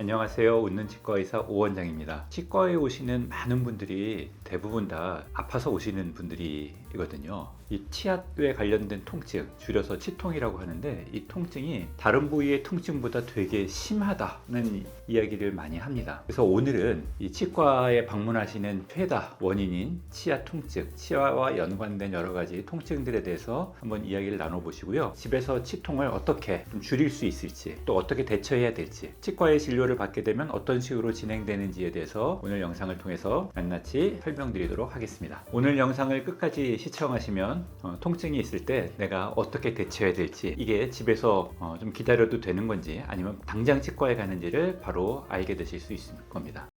안녕하세요. 웃는 치과 의사 오 원장입니다. 치과에 오시는 많은 분들이 대부분 다 아파서 오시는 분들이거든요. 이 치아에 관련된 통증, 줄여서 치통이라고 하는데 이 통증이 다른 부위의 통증보다 되게 심하다는 이야기를 많이 합니다. 그래서 오늘은 이 치과에 방문하시는 최다 원인인 치아 통증, 치아와 연관된 여러 가지 통증들에 대해서 한번 이야기를 나눠보시고요. 집에서 치통을 어떻게 좀 줄일 수 있을지, 또 어떻게 대처해야 될지, 치과의 진료를 받게 되면 어떤 식으로 진행되는지에 대해서 오늘 영상을 통해서 낱낱이 설명드리도록 하겠습니다. 오늘 영상을 끝까지 시청하시면 어, 통증이 있을 때 내가 어떻게 대처해야 될지 이게 집에서 어, 좀 기다려도 되는 건지 아니면 당장 치과에 가는지를 바로 알게 되실 수 있을 겁니다.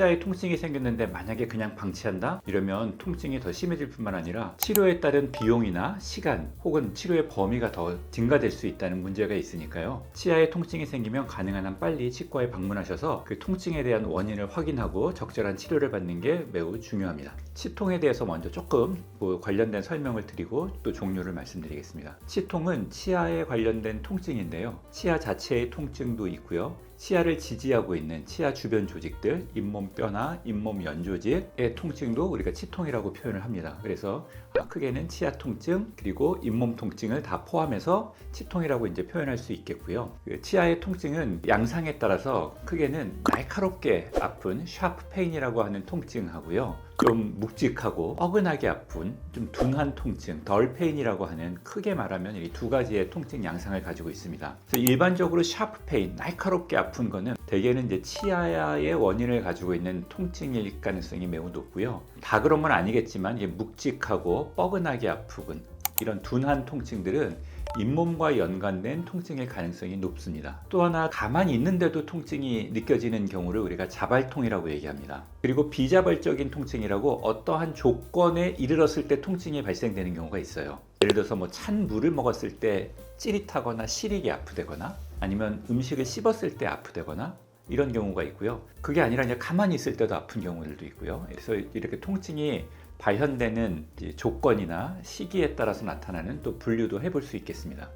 치아에 통증이 생겼는데 만약에 그냥 방치한다? 이러면 통증이 더 심해질 뿐만 아니라 치료에 따른 비용이나 시간 혹은 치료의 범위가 더 증가될 수 있다는 문제가 있으니까요. 치아에 통증이 생기면 가능한 한 빨리 치과에 방문하셔서 그 통증에 대한 원인을 확인하고 적절한 치료를 받는 게 매우 중요합니다. 치통에 대해서 먼저 조금 그 관련된 설명을 드리고 또 종류를 말씀드리겠습니다. 치통은 치아에 관련된 통증인데요. 치아 자체의 통증도 있고요. 치아를 지지하고 있는 치아 주변 조직들, 잇몸뼈나 잇몸 연조직의 통증도 우리가 치통이라고 표현을 합니다. 그래서 크게는 치아 통증 그리고 잇몸 통증을 다 포함해서 치통이라고 이제 표현할 수 있겠고요. 그 치아의 통증은 양상에 따라서 크게는 날카롭게 아픈 샤프 페인이라고 하는 통증하고요. 좀 묵직하고 뻐근하게 아픈 좀 둔한 통증, 덜 페인이라고 하는 크게 말하면 이 두 가지의 통증 양상을 가지고 있습니다. 일반적으로 샤프 페인, 날카롭게 아픈 거는 대개는 이제 치아의 원인을 가지고 있는 통증일 가능성이 매우 높고요. 다 그런 건 아니겠지만 묵직하고 뻐근하게 아프군 이런 둔한 통증들은 잇몸과 연관된 통증일 가능성이 높습니다. 또 하나 가만히 있는데도 통증이 느껴지는 경우를 우리가 자발통이라고 얘기합니다. 그리고 비자발적인 통증이라고 어떠한 조건에 이르렀을 때 통증이 발생되는 경우가 있어요. 예를 들어서 뭐 찬 물을 먹었을 때 찌릿하거나 시리게 아프다거나 아니면 음식을 씹었을 때 아프다거나 이런 경우가 있고요. 그게 아니라 그냥 가만히 있을 때도 아픈 경우들도 있고요. 그래서 이렇게 통증이 발현되는 조건이나 시기에 따라서 나타나는 또 분류도 해볼 수 있겠습니다.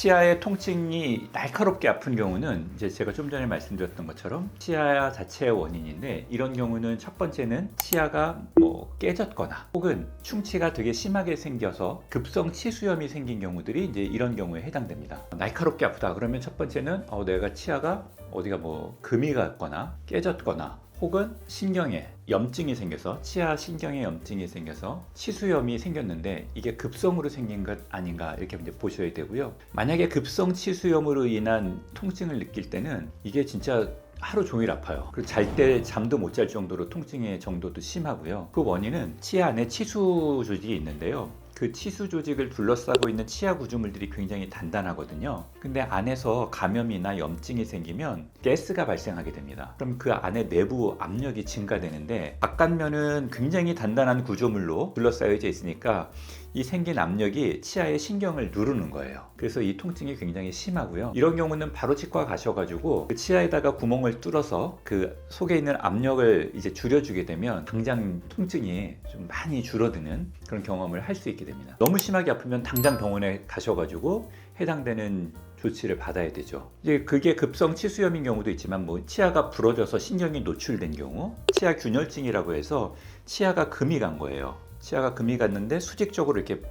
치아의 통증이 날카롭게 아픈 경우는 이제 제가 좀 전에 말씀드렸던 것처럼 치아 자체의 원인인데 이런 경우는 첫 번째는 치아가 뭐 깨졌거나 혹은 충치가 되게 심하게 생겨서 급성 치수염이 생긴 경우들이 이제 이런 경우에 해당됩니다. 날카롭게 아프다 그러면 첫 번째는 어, 내가 치아가 어디가 뭐 금이 갔거나 깨졌거나 혹은 신경에 염증이 생겨서 치아 신경에 염증이 생겨서 치수염이 생겼는데 이게 급성으로 생긴 것 아닌가 이렇게 이제 보셔야 되고요. 만약에 급성 치수염으로 인한 통증을 느낄 때는 이게 진짜 하루 종일 아파요. 그리고 잘 때 잠도 못 잘 정도로 통증의 정도도 심하고요. 그 원인은 치아 안에 치수 조직이 있는데요. 그 치수 조직을 둘러싸고 있는 치아 구조물들이 굉장히 단단하거든요. 근데 안에서 감염이나 염증이 생기면 가스가 발생하게 됩니다. 그럼 그 안에 내부 압력이 증가되는데 바깥면은 굉장히 단단한 구조물로 둘러싸여져 있으니까 이 생긴 압력이 치아의 신경을 누르는 거예요. 그래서 이 통증이 굉장히 심하고요. 이런 경우는 바로 치과 가셔가지고 그 치아에다가 구멍을 뚫어서 그 속에 있는 압력을 이제 줄여주게 되면 당장 통증이 좀 많이 줄어드는 그런 경험을 할 수 있게 됩니다. 너무 심하게 아프면 당장 병원에 가셔가지고 해당되는 조치를 받아야 되죠. 이제 그게 급성 치수염인 경우도 있지만 뭐 치아가 부러져서 신경이 노출된 경우, 치아 균열증이라고 해서 치아가 금이 간 거예요. 치아가 금이 갔는데 수직적으로 이렇게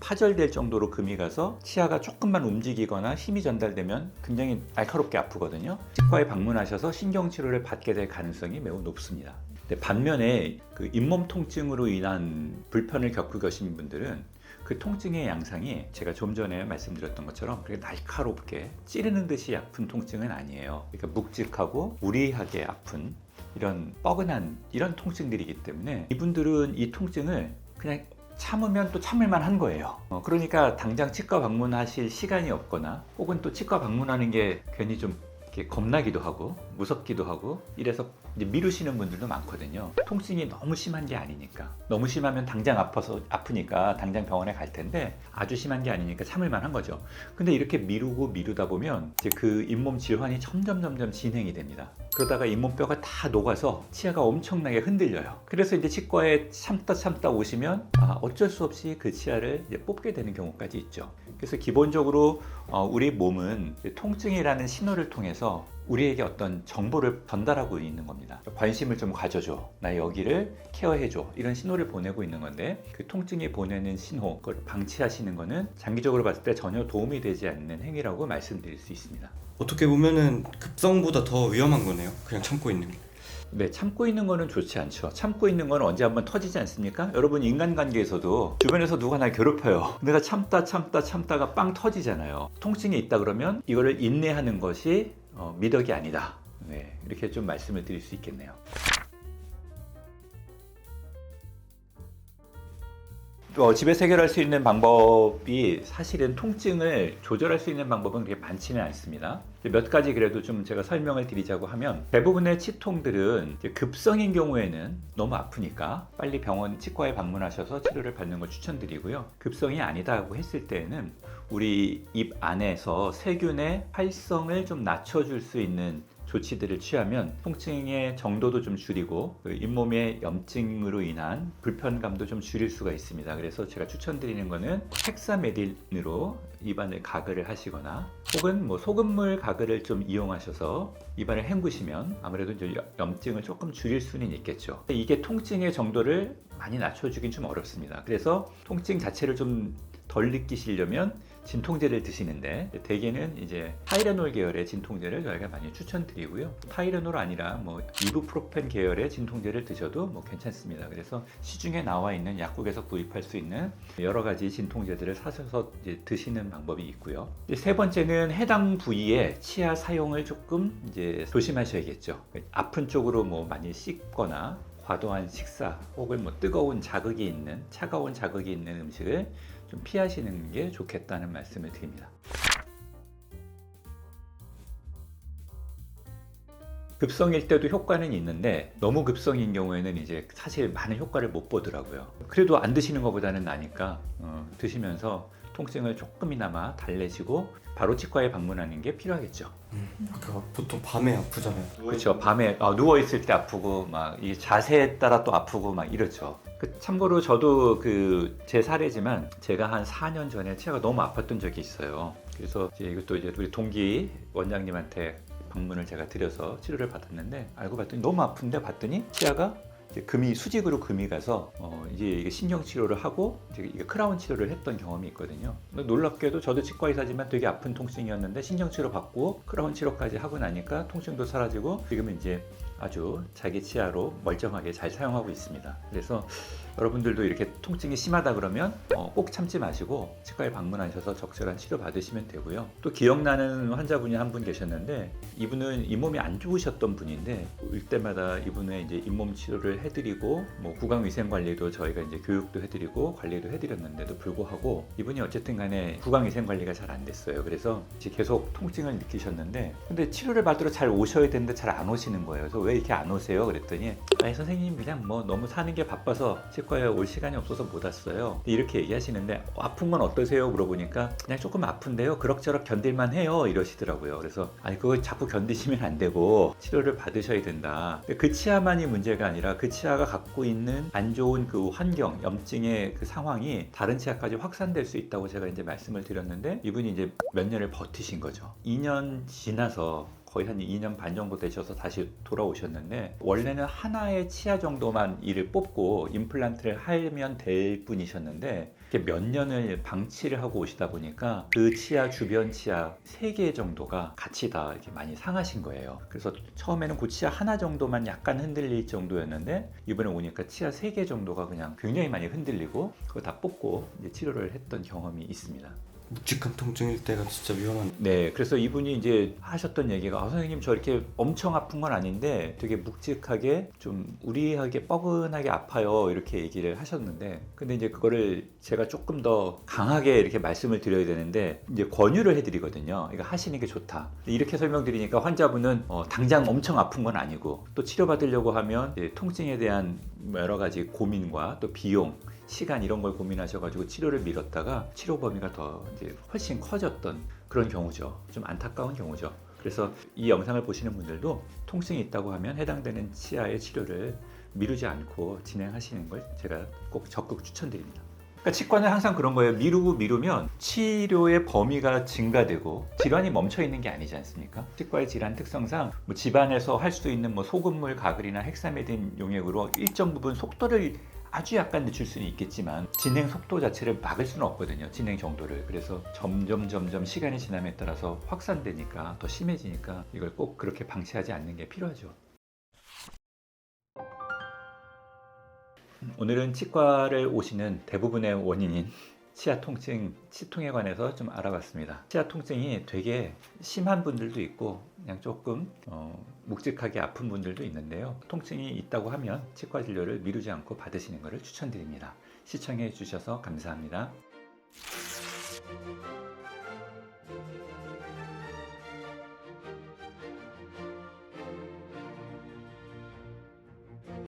파절될 정도로 금이 가서 치아가 조금만 움직이거나 힘이 전달되면 굉장히 날카롭게 아프거든요. 치과에 방문하셔서 신경 치료를 받게 될 가능성이 매우 높습니다. 반면에 그 잇몸 통증으로 인한 불편을 겪고 계신 분들은 그 통증의 양상이 제가 좀 전에 말씀드렸던 것처럼 그렇게 날카롭게 찌르는 듯이 아픈 통증은 아니에요. 그러니까 묵직하고 무리하게 아픈 이런 뻐근한 이런 통증들이기 때문에 이분들은 이 통증을 그냥 참으면 또 참을만 한 거예요. 어, 그러니까 당장 치과 방문하실 시간이 없거나 혹은 또 치과 방문하는 게 괜히 좀 겁나기도 하고 무섭기도 하고 이래서 이제 미루시는 분들도 많거든요. 통증이 너무 심한 게 아니니까 너무 심하면 당장 아파서 아프니까 당장 병원에 갈 텐데 아주 심한 게 아니니까 참을 만한 거죠. 근데 이렇게 미루고 미루다 보면 이제 그 잇몸 질환이 점점 점점 진행이 됩니다. 그러다가 잇몸뼈가 다 녹아서 치아가 엄청나게 흔들려요. 그래서 이제 치과에 참다 참다 오시면 아, 어쩔 수 없이 그 치아를 뽑게 되는 경우까지 있죠. 그래서 기본적으로 어, 우리 몸은 통증이라는 신호를 통해서 우리에게 어떤 정보를 전달하고 있는 겁니다. 관심을 좀 가져줘. 나 여기를 케어해줘. 이런 신호를 보내고 있는 건데 그 통증이 보내는 신호, 그걸 방치하시는 거는 장기적으로 봤을 때 전혀 도움이 되지 않는 행위라고 말씀드릴 수 있습니다. 어떻게 보면은 급성보다 더 위험한 거네요. 그냥 참고 있는 게. 네, 참고 있는 거는 좋지 않죠. 참고 있는 건 언제 한번 터지지 않습니까? 여러분 인간관계에서도 주변에서 누가 날 괴롭혀요. 내가 참다 참다 참다가 빵 터지잖아요. 통증이 있다 그러면 이거를 인내하는 것이 어, 미덕이 아니다. 네, 이렇게 좀 말씀을 드릴 수 있겠네요. 어, 집에서 해결할 수 있는 방법이 사실은 통증을 조절할 수 있는 방법은 그렇게 많지는 않습니다. 몇 가지 그래도 좀 제가 설명을 드리자고 하면 대부분의 치통들은 급성인 경우에는 너무 아프니까 빨리 병원 치과에 방문하셔서 치료를 받는 걸 추천드리고요. 급성이 아니다고 했을 때에는 우리 입 안에서 세균의 활성을 좀 낮춰줄 수 있는 조치들을 취하면 통증의 정도도 좀 줄이고 그 잇몸의 염증으로 인한 불편감도 좀 줄일 수가 있습니다. 그래서 제가 추천드리는 거는 헥사메딘으로 입안을 가글을 하시거나 혹은 뭐 소금물 가글을 좀 이용하셔서 입안을 헹구시면 아무래도 이제 염증을 조금 줄일 수는 있겠죠. 이게 통증의 정도를 많이 낮춰주긴 좀 어렵습니다. 그래서 통증 자체를 좀 덜 느끼시려면 진통제를 드시는데 대개는 이제 타이레놀 계열의 진통제를 저희가 많이 추천드리고요. 타이레놀 아니라 뭐 이부프로펜 계열의 진통제를 드셔도 뭐 괜찮습니다. 그래서 시중에 나와 있는 약국에서 구입할 수 있는 여러 가지 진통제들을 사셔서 드시는 방법이 있고요. 세 번째는 해당 부위에 치아 사용을 조금 이제 조심하셔야겠죠. 아픈 쪽으로 뭐 많이 씹거나 과도한 식사 혹은 뭐 뜨거운 자극이 있는 차가운 자극이 있는 음식을 좀 피하시는 게 좋겠다는 말씀을 드립니다. 급성일 때도 효과는 있는데 너무 급성인 경우에는 이제 사실 많은 효과를 못 보더라고요. 그래도 안 드시는 것보다는 나니까 어, 드시면서 통증을 조금이나마 달래시고 바로 치과에 방문하는 게 필요하겠죠. 그 보통 밤에 아프잖아요. 그렇죠. 밤에 누워 있을 때 아프고 막 이 자세에 따라 또 아프고 막 이렇죠. 그 참고로 저도 그 제 사례지만 제가 한 4년 전에 치아가 너무 아팠던 적이 있어요. 그래서 이제 이것도 이제 우리 동기 원장님한테 방문을 제가 드려서 치료를 받았는데 알고 봤더니 너무 아픈데 봤더니 치아가 금이 수직으로 금이 가서 어 이제 이게 신경 치료를 하고 이제 이게 크라운 치료를 했던 경험이 있거든요. 놀랍게도 저도 치과 의사지만 되게 아픈 통증이었는데 신경 치료 받고 크라운 치료까지 하고 나니까 통증도 사라지고 지금은 이제 아주 자기 치아로 멀쩡하게 잘 사용하고 있습니다. 그래서 여러분들도 이렇게 통증이 심하다 그러면 어, 꼭 참지 마시고 치과에 방문하셔서 적절한 치료 받으시면 되고요. 또 기억나는 환자분이 한 분 계셨는데 이분은 잇몸이 안 좋으셨던 분인데 올 때마다 이분의 이제 잇몸 치료를 해드리고 뭐 구강 위생 관리도 저희가 이제 교육도 해드리고 관리도 해드렸는데도 불구하고 이분이 어쨌든 간에 구강 위생 관리가 잘 안 됐어요. 그래서 계속 통증을 느끼셨는데 근데 치료를 받으러 잘 오셔야 되는데 잘 안 오시는 거예요. 왜 이렇게 안 오세요? 그랬더니 아니 선생님 그냥 뭐 너무 사는 게 바빠서 치과에 올 시간이 없어서 못 왔어요. 이렇게 얘기하시는데 어, 아픈 건 어떠세요? 물어보니까 그냥 조금 아픈데요. 그럭저럭 견딜만 해요. 이러시더라고요. 그래서 아니 그걸 자꾸 견디시면 안 되고 치료를 받으셔야 된다. 그 치아만이 문제가 아니라 그 치아가 갖고 있는 안 좋은 그 환경, 염증의 그 상황이 다른 치아까지 확산될 수 있다고 제가 이제 말씀을 드렸는데 이분이 이제 몇 년을 버티신 거죠. 2년 지나서 거의 한 2년 반 정도 되셔서 다시 돌아오셨는데 원래는 하나의 치아 정도만 이를 뽑고 임플란트를 하면 될 분이셨는데 이렇게 몇 년을 방치를 하고 오시다 보니까 그 치아 주변 치아 세개 정도가 같이 다 이렇게 많이 상하신 거예요. 그래서 처음에는 그 치아 하나 정도만 약간 흔들릴 정도였는데 이번에 오니까 치아 세개 정도가 그냥 굉장히 많이 흔들리고 그거 다 뽑고 치료를 했던 경험이 있습니다. 묵직한 통증일 때가 진짜 위험한. 네, 그래서 이분이 이제 하셨던 얘기가 아, 선생님 저 이렇게 엄청 아픈 건 아닌데 되게 묵직하게 좀 우리하게 뻐근하게 아파요 이렇게 얘기를 하셨는데 근데 이제 그거를 제가 조금 더 강하게 이렇게 말씀을 드려야 되는데 이제 권유를 해드리거든요. 이거 하시는 게 좋다. 이렇게 설명드리니까 환자분은 어, 당장 엄청 아픈 건 아니고 또 치료받으려고 하면 통증에 대한 여러 가지 고민과 또 비용 시간 이런 걸 고민하셔가지고 치료를 미뤘다가 치료 범위가 더 이제 훨씬 커졌던 그런 경우죠. 좀 안타까운 경우죠. 그래서 이 영상을 보시는 분들도 통증이 있다고 하면 해당되는 치아의 치료를 미루지 않고 진행하시는 걸 제가 꼭 적극 추천드립니다. 그러니까 치과는 항상 그런 거예요. 미루고 미루면 치료의 범위가 증가되고 질환이 멈춰 있는 게 아니지 않습니까? 치과의 질환 특성상 뭐 집안에서 할 수 있는 뭐 소금물 가글이나 헥사메딘 용액으로 일정 부분 속도를 아주 약간 늦출 수는 있겠지만 진행 속도 자체를 막을 수는 없거든요. 진행 정도를. 그래서 점점 점점 시간이 지남에 따라서 확산되니까 더 심해지니까 이걸 꼭 그렇게 방치하지 않는 게 필요하죠. 오늘은 치과를 오시는 대부분의 원인인 치아 통증, 치통에 관해서 좀 알아봤습니다. 치아 통증이 되게 심한 분들도 있고 그냥 조금 어, 묵직하게 아픈 분들도 있는데요. 통증이 있다고 하면 치과 진료를 미루지 않고 받으시는 것을 추천드립니다. 시청해 주셔서 감사합니다.